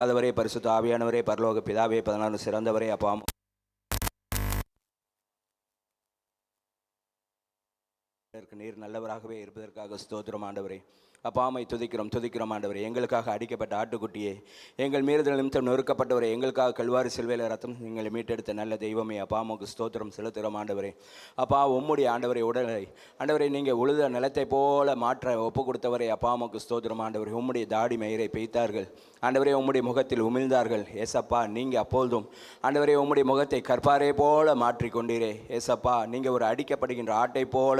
அதுவரே பரிசுத்த ஆவியானவரே பரலோக பிதாவே பதினாறு சிறந்தவரே அப்பாம் நீர் நல்லவராகவே இருப்பதற்காக ஸ்தோத்திரம் ஆண்டவரே. அப்பாமை துதிக்கிறோம் துதிக்கிறோம் ஆண்டவரே. எங்களுக்காக அடிக்கப்பட்ட ஆட்டுக்குட்டியே எங்கள் மீறுதல் நிமித்தம் நொறுக்கப்பட்டவரை எங்களுக்காக கல்வாரி செல்வையில் ரத்தம் எங்களை மீட்டெடுத்த நல்ல தெய்வமே. அப்பாமுக்கு ஸ்தோத்திரம் செலுத்துகிறோம் ஆண்டவரே. அப்பா உம்முடைய ஆண்டவரை உடலை ஆண்டவரை நீங்கள் உழுத நிலத்தை போல மாற்ற ஒப்பு கொடுத்தவரை. அப்பாமுக்கு ஸ்தோத்திரம் ஆண்டவரே. உம்முடைய தாடி மயிரை பெய்த்தார்கள். ஆண்டவரே உம்முடைய முகத்தில் உமிழ்ந்தார்கள். ஏசப்பா நீங்கள் அப்பொழுதும் ஆண்டவரே உம்முடைய முகத்தை கற்பாரே போல மாற்றிக் கொண்டீரே. ஏசப்பா நீங்கள் ஒரு அடிக்கப்படுகின்ற ஆட்டை போல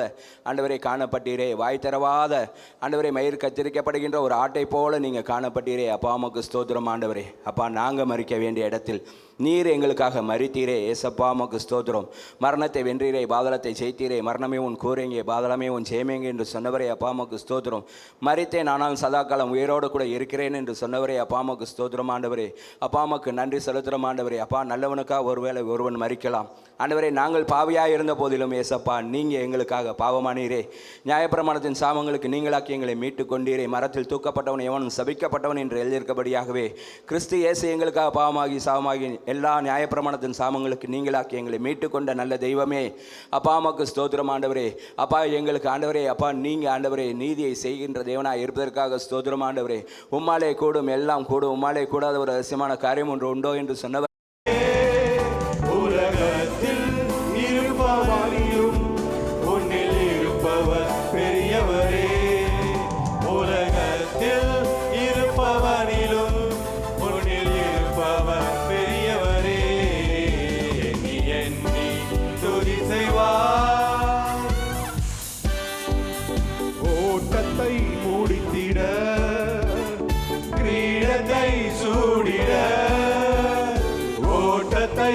ஆண்டவரை காணப்பட்டீரே. வாய் தரவாத ஆண்டவரை மயிர் கத்திரிக்கப்படுகின்ற ஒரு ஆட்டை போல நீங்கள் காணப்பட்டீரே. அப்பா அம்மாக்கு ஸ்தோத்திரம் ஆண்டவரே. அப்பா நாங்கள் மறிக்க வேண்டிய இடத்தில் நீர் எங்களுக்காக மறித்தீரே ஏசப்பா அம்மாக்கு ஸ்தோத்திரம். மரணத்தை வென்றீரே பாதலத்தை ஜெயித்தீரே. மரணமே உன் கூறேங்கே பாதலமே உன் ஜெயமேங்க என்று சொன்னவரே. அப்பா அம்மாக்கு ஸ்தோத்திரம். மறித்தேன் ஆனால் சதா காலம் உயிரோடு கூட இருக்கிறேன் என்று சொன்னவரே. அப்பா அம்மாக்கு ஸ்தோத்திரம் ஆண்டவரே. அப்பா அம்மாக்கு நன்றி செலுத்துகிறோம் ஆண்டவரே. அப்பா நல்லவனுக்காக ஒருவேளை ஒருவன் மறிக்கலாம் ஆண்டவரே நாங்கள் பாவியாக இருந்த போதிலும் ஏசப்பா நீங்கள் எங்களுக்காக பாவமானீரே. நியாயப்பிரமாணத்தின் சாமங்களுக்கு நீங்களாக்கி எங்களை மீட்டு கொண்டீரே மரத்தில் தூக்கப்பட்டவன் எவனும் சபிக்கப்பட்டவன் என்று எழுதியிருக்கபடியாகவே கிறிஸ்து இயேசு எங்களுக்காக பாவமாகி சாவமாகி எல்லா நியாயப்பிரமாணத்தின் சாமங்களுக்கு நீங்களாக்கி எங்களை மீட்டுக்கொண்ட நல்ல தெய்வமே. அப்பா அம்மாக்கு ஸ்தோத்திரம் ஆண்டவரே. அப்பா எங்களுக்கு ஆண்டவரே. அப்பா நீங்கள் ஆண்டவரே. நீதியை செய்கின்ற தேவனாக இருப்பதற்காக ஸ்தோத்திரம் ஆண்டவரே. உம்மாலே கூடும் எல்லாம் கூடும். உம்மாலே கூடாத ஒரு ரகசியமான காரியம் ஒன்று உண்டோ என்று சொன்னவர் நேரத்தை சூடிட ஓட்டத்தை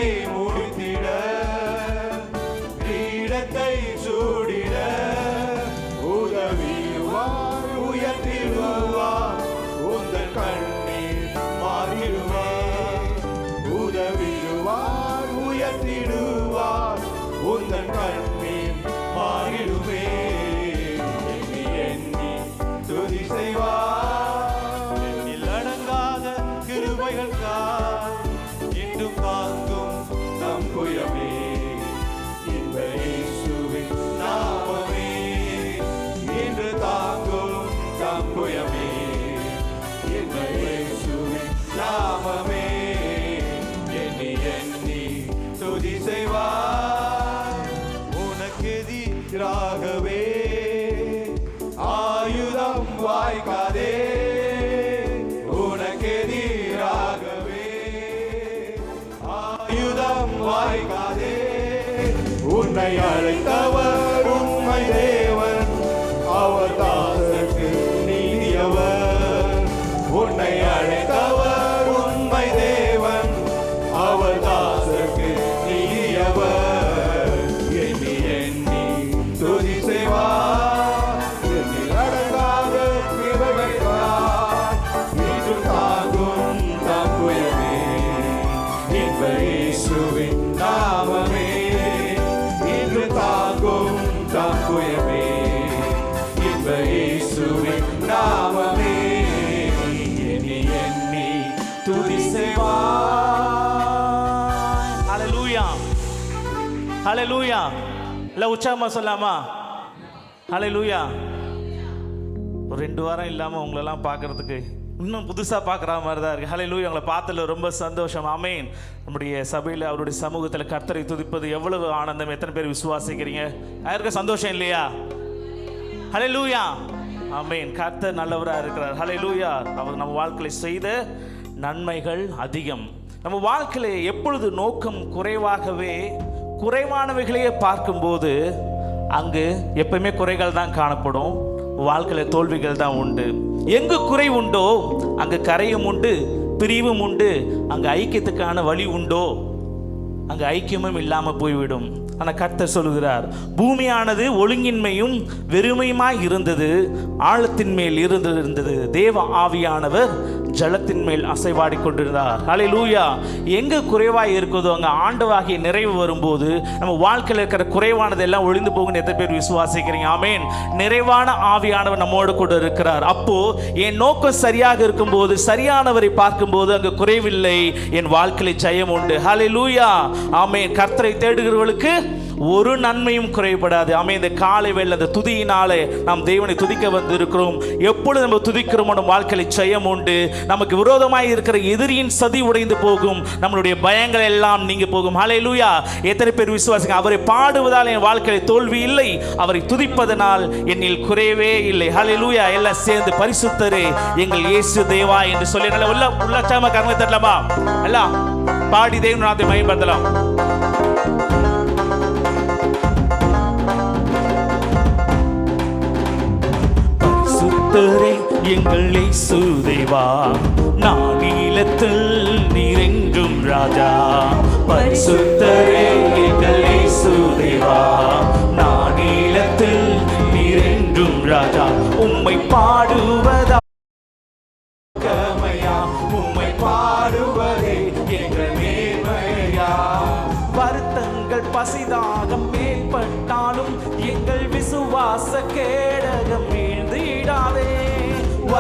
வாய்க்காதே உன்னை அழைத்தவர் உண்மை தேவன் அவர் தாசருக்கு நீதியவர். உன்னை அழைத்தவர் உண்மை தேவன் அவர் தாசருக்கு நீதியவர். எண்ணி எண்ணி துதி செய்வார் எண்ணில் துதி செய்வார் ஹalleluya ஹalleluya இல்லை உற்சாகமாக சொல்லாமா ஹalleluya ஒரு ரெண்டு வாரம் இல்லாமல் உங்களெல்லாம் பார்க்கறதுக்கு இன்னும் புதுசாக பார்க்குற மாதிரி தான் இருக்குது லூயா உங்களை பார்த்ததில் ரொம்ப சந்தோஷம். அமேன் நம்முடைய சபையில் அவருடைய சமூகத்தில் கர்த்தரை துதிப்பது எவ்வளவு ஆனந்தம். எத்தனை பேர் விசுவாசிக்கிறீங்க? யாருக்கு சந்தோஷம் இல்லையா? ஹலே லூயா அமேன் கர்த்தர் நல்லவராக இருக்கிறார். ஹalleluya அவர் நம்ம வாழ்க்கையில் செய்த நன்மைகள் அதிகம். நம்ம வாழ்க்கையில் எப்பொழுது நோக்கம் குறைவாகவே குறைவானவைகளையே பார்க்கும்போது அங்கு எப்பயுமே குறைகள் தான் காணப்படும். வாழ்க்கையில் தோல்விகள் தான் உண்டு. எங்கு குறை உண்டோ அங்கு கரையும் உண்டு பிரிவும் உண்டு அங்கு ஐக்கியத்துக்கான வழி உண்டோ அங்கு ஐக்கியமும் இல்லாமல் போய்விடும். ஆனால் கர்த்தர் சொல்கிறார் பூமியானது ஒழுங்கின்மையும் வெறுமையுமாய் இருந்தது ஆழத்தின் மேல் இருந்து இருந்தது. தேவ ஆவியானவர் ஜலத்தின் மேல் அசைவாடி கொண்டிருந்தார். லூயா எங்கே குறைவாக இருக்குதோ அங்கே ஆண்டவாகிய நிறைவு வரும்போது நம்ம வாழ்க்கையில் இருக்கிற குறைவானது எல்லாம் ஒளிந்து போகும்னு எத்தனை பேர் விசுவாசிக்கிறீங்க? ஆமேன் நிறைவான ஆவியானவர் நம்மோடு கூட இருக்கிறார். அப்போ என் நோக்கம் சரியாக இருக்கும்போது சரியானவரை பார்க்கும்போது அங்கு குறைவில்லை. என் வாழ்க்கையில் ஜெயம் உண்டு. ஹாலே லூயா ஆமேன் கர்த்தரை தேடுகிறவர்களுக்கு ஒரு நன்மையும் குறைபடாது. ஆமே இந்த காலை வெள்ள அந்த துதியினாலே நாம் தேவனை துதிக்க வந்திருக்கிறோம். எப்பொழுது நம்ம துதிக்கிறோமோ நம் வாழ்க்கையில் ஜெயம் உண்டு. நமக்கு விரோதமாக இருக்கிற எதிரியின் சதி உடைந்து போகும். நம்மளுடைய பயங்கள் எல்லாம் நீங்க போகும். ஹலே லூயா எத்தனை பேர் விசுவாசிங்க அவரை பாடுவதால் என் வாழ்க்கையில் தோல்வி இல்லை. அவரை துதிப்பதனால் என்னில் குறையவே இல்லை. ஹலே லூயா எல்லாம் சேர்ந்து பரிசுத்தரே எங்கள் இயேசு தேவா என்று சொல்லி நல்ல உள்ள உள்ளச்சாம கர்ம தரலாமா? எல்லாம் பாடி தேவன் நாத்தை மயப்படுத்தலாம் கர்த்தரே எங்கள் இயேசுதேவா நானிலத்தில் நீரெங்கும் ராஜா. பரிசுத்தரே எங்கள் இயேசுதேவா நானிலத்தில் நீரெங்கும் ராஜா. உம்மை பாடுவதா உம்மை பாடுவதே எங்கள் மேன்மையா. வருத்தங்கள் பசிதாகம் மேற்பட்டாலும் எங்கள் விசுவாச கேடகம்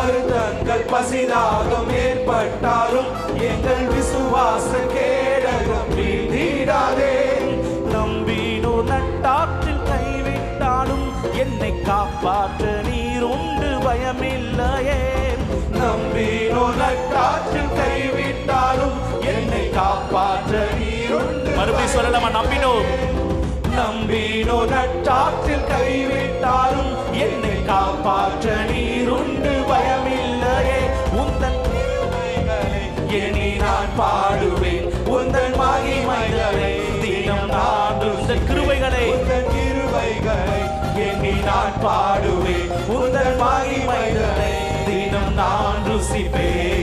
வருத்தங்கள் பசிதாகம் ஏற்பட்டாலும் எங்கள் விசுவாச கேடகம் வீழ்ந்திடாதே நம்பினோ நட்டாற்றில் கைவிட்டாலும் என்னை காப்பாற்ற நீர் உண்டு பயமில்லையே. நம்பினோ நட்டாற்றில் கைவிட்டாலும் என்னை காப்பாற்ற நீர் உண்டு மறுபடியும் சொல்லலாமா? நம்பினோ நம்பினோ நற்றாற்றில் கைவிட்டாலும் என்னை காப்பாற்ற நீருண்டு பயமில்லையே. உந்தன் கிருபைகளை எண்ணி நான் பாடுவேன். உந்தன் மகிமைகளை தினம் நான் கிருவைகளை உந்தன் கிருவைகளை எண்ணி நான் பாடுவேன். உந்தன் மகிமைகளை தினம் நான் ருசிப்பேன்